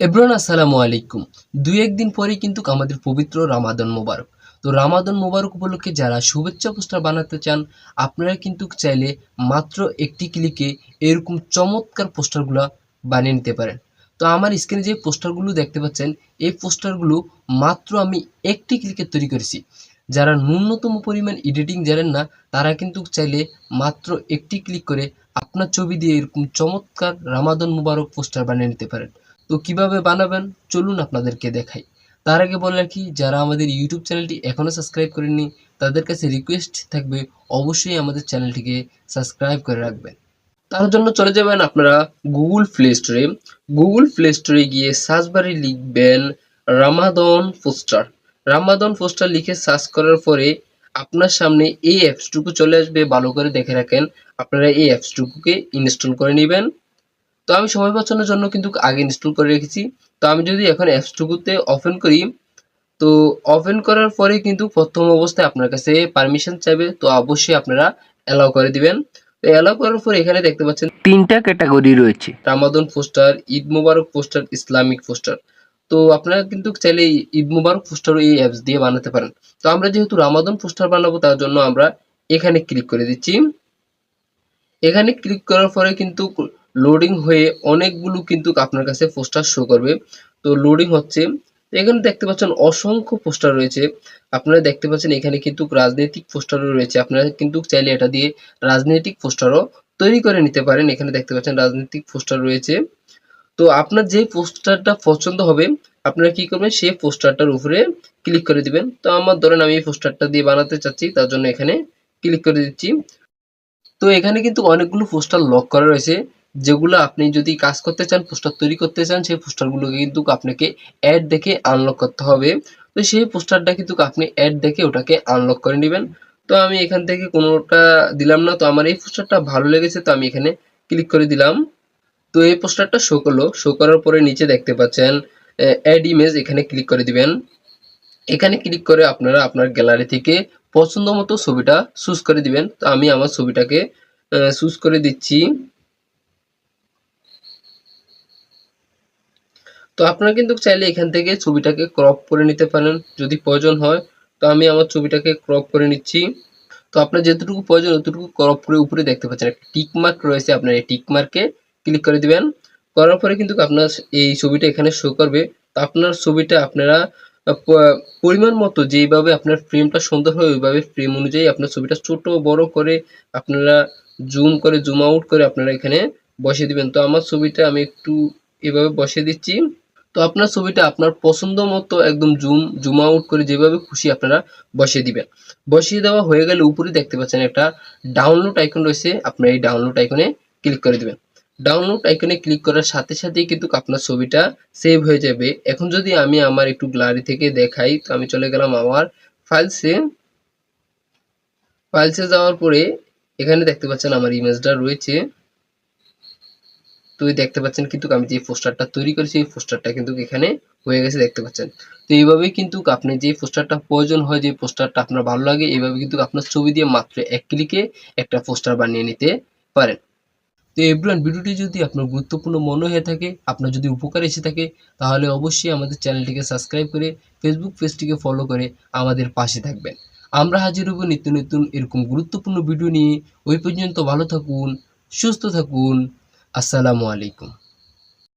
এব্রান, আসসালামু আলাইকুম। দুই একদিন পরেই কিন্তু আমাদের পবিত্র রামাদন মোবারক। তো রামাদন মোবারক উপলক্ষে যারা শুভেচ্ছা পোস্টার বানাতে চান, আপনারা কিন্তু চাইলে মাত্র একটি ক্লিকে এরকম চমৎকার পোস্টারগুলো বানিয়ে নিতে পারেন। তো আমার স্ক্রিনে যে পোস্টারগুলো দেখতে পাচ্ছেন, এই পোস্টারগুলো মাত্র আমি একটি ক্লিকে তৈরি করেছি। যারা ন্যূনতম পরিমাণ এডিটিং জানেন না, তারা কিন্তু চাইলে মাত্র একটি ক্লিক করে আপনার ছবি দিয়ে এরকম চমৎকার রামাদন মুবারক পোস্টার বানিয়ে নিতে পারেন। তো কীভাবে বানাবেন? চলুন আপনাদেরকে দেখাই। তার আগে বলে রাখি, যারা আমাদের ইউটিউব চ্যানেলটি এখনও সাবস্ক্রাইব করেননি, তাদের কাছে রিকোয়েস্ট থাকবে, অবশ্যই আমাদের চ্যানেলটিকে সাবস্ক্রাইব করে রাখবেন। তার জন্য চলে যাবেন আপনারা গুগল প্লে স্টোরে গুগল প্লে স্টোরে গিয়ে সার্চ বারে লিখবেন রামাদন পোস্টার রামাদন পোস্টার লিখে সার্চ করার পরে আপনার সামনে এই অ্যাপসটুকু চলে আসবে। ভালো করে দেখে রাখেন, আপনারা এই অ্যাপসটুকুকে ইনস্টল করে নেবেন। তো আমি সময় বাঁচানোর জন্য কিন্তু আগে ইনস্টল করে রেখেছি। তো আমি যদি এখন অ্যাপসটুকুতে ওপেন করি তো ওপেন করার পরে কিন্তু প্রথম অবস্থায় আপনার কাছে পারমিশন চাইবে তো অবশ্যই আপনারা অ্যালাউ করে দিবেন। তো অ্যালাউ করার পর এখানে দেখতে পাচ্ছেন তিনটা ক্যাটাগরি রয়েছে। Ramadan poster Eid Mubarak poster Islamic poster তো আপনারা কিন্তু চাইলে ঈদ মুবারক পোস্টারও এই অ্যাপস দিয়ে বানাতে পারেন। তো আমরা যেহেতু রামাদন পোস্টার বানাবো তার জন্য আমরা এখানে ক্লিক করে দিচ্ছি। এখানে ক্লিক করার পরে কিন্তু লোডিং হয়ে অনেকগুলো কিন্তু আপনার কাছে পোস্টার শো করবে। তো লোডিং হচ্ছে, এখানে দেখতে পাচ্ছেন অসংখ্য পোস্টার রয়েছে। আপনারা দেখতে পাচ্ছেন এখানে কিন্তু রাজনৈতিক পোস্টারও রয়েছে। আপনারা কিন্তু চাইলে এটা দিয়ে রাজনৈতিক পোস্টারও তৈরি করে নিতে পারেন। এখানে দেখতে পাচ্ছেন রাজনৈতিক পোস্টার রয়েছে। তো আপনার যে পোস্টারটা পছন্দ হবে, আপনারা কি করবেন, সেই পোস্টারটার উপরে ক্লিক করে দিবেন। তো আমার ধরেন আমি এই পোস্টারটা দিয়ে বানাতে চাচ্ছি, তার জন্য এখানে ক্লিক করে দিচ্ছি। তো এখানে কিন্তু অনেকগুলো পোস্টার লক করা রয়েছে। যেগুলো আপনি যদি কাজ করতে চান, পোস্টার তৈরি করতে চান, সেই পোস্টারগুলোকে কিন্তু আপনাকে অ্যাড দেখে আনলক করতে হবে। তো সেই পোস্টারটা কিন্তু আপনি অ্যাড দেখে ওটাকে আনলক করে নেবেন। তো আমি এখান থেকে কোনোটা দিলাম না, তো আমার এই পোস্টারটা ভালো লেগেছে, তো আমি এখানে ক্লিক করে দিলাম। তো এই পোস্টারটা শো করল। শো করার পরে নিচে দেখতে পাচ্ছেন অ্যাড ইমেজ এখানে ক্লিক করে দিবেন। এখানে ক্লিক করে আপনারা আপনার গ্যালারি থেকে পছন্দ মতো ছবিটা চুজ করে দিবেন। তো আমি আমার ছবিটাকে চুজ করে দিচ্ছি। তো আপনারা কিন্তু চাইলে এখান থেকে ছবিটাকে ক্রপ করে নিতে পারেন যদি প্রয়োজন হয়। তো আমি আমার ছবিটাকে ক্রপ করে নিচ্ছি। তো আপনার যতটুকু প্রয়োজন ততটুকু ক্রপ করে উপরে দেখতে পাচ্ছেন একটা টিক মার্ক রয়েছে আপনার এই টিক মার্কে ক্লিক করে দিবেন। করার পরে কিন্তু আপনার এই ছবিটা এখানে শো করবে। তো আপনার ছবিটা আপনারা পরিমাণ মতো যেইভাবে আপনার ফ্রেমটা সুন্দর হয়, ওইভাবে ফ্রেম অনুযায়ী আপনার ছবিটা ছোট, বড় করে আপনারা জুম করে জুম আউট করে আপনারা এখানে বসিয়ে দিবেন। তো আমার ছবিটা আমি একটু এভাবে বসিয়ে দিচ্ছি। তো আপনার ছবিটা আপনার পছন্দ মতো একদম জুম জুম আউট করে যেভাবে খুশি আপনারা বসিয়ে দিবেন। বসিয়ে দেওয়া হয়ে গেলে উপরে দেখতে পাচ্ছেন একটা ডাউনলোড আইকন রয়েছে, আপনার এই ডাউনলোড আইকনে ক্লিক করে দিবেন। ডাউনলোড আইকনে ক্লিক করার সাথে সাথেই কিন্তু আপনার ছবিটা সেভ হয়ে যাবে। এখন যদি আমি আমার একটু গ্যালারি থেকে দেখাই, তো আমি চলে গেলাম আমার ফাইলসে ফাইলসে যাওয়ার পরে এখানে দেখতে পাচ্ছেন আমার ইমেজটা রয়েছে। তো দেখতে পাচ্ছেন কিন্তু আমি যে পোস্টারটা তৈরি করেছি এই পোস্টারটা কিন্তু এখানে হয়ে গেছে, দেখতে পাচ্ছেন। তো এইভাবেই কিন্তু আপনি যে পোস্টারটা প্রয়োজন হয়, যে পোস্টারটা আপনার ভালো লাগে, এইভাবে কিন্তু আপনার ছবি দিয়ে মাত্র এক ক্লিকে একটা পোস্টার বানিয়ে নিতে পারেন। তো এভরিওয়ান ভিডিওটি যদি আপনার গুরুত্বপূর্ণ মনে হয়ে থাকে, আপনার যদি উপকার এসে থাকে, তাহলে অবশ্যই আমাদের চ্যানেলটিকে সাবস্ক্রাইব করে ফেসবুক পেজটিকে ফলো করে আমাদের পাশে থাকবেন। আমরা হাজির হব নিত্য নতুন এরকম গুরুত্বপূর্ণ ভিডিও নিয়ে। ওই পর্যন্ত ভালো থাকুন, সুস্থ থাকুন। আসসালামু আলাইকুম।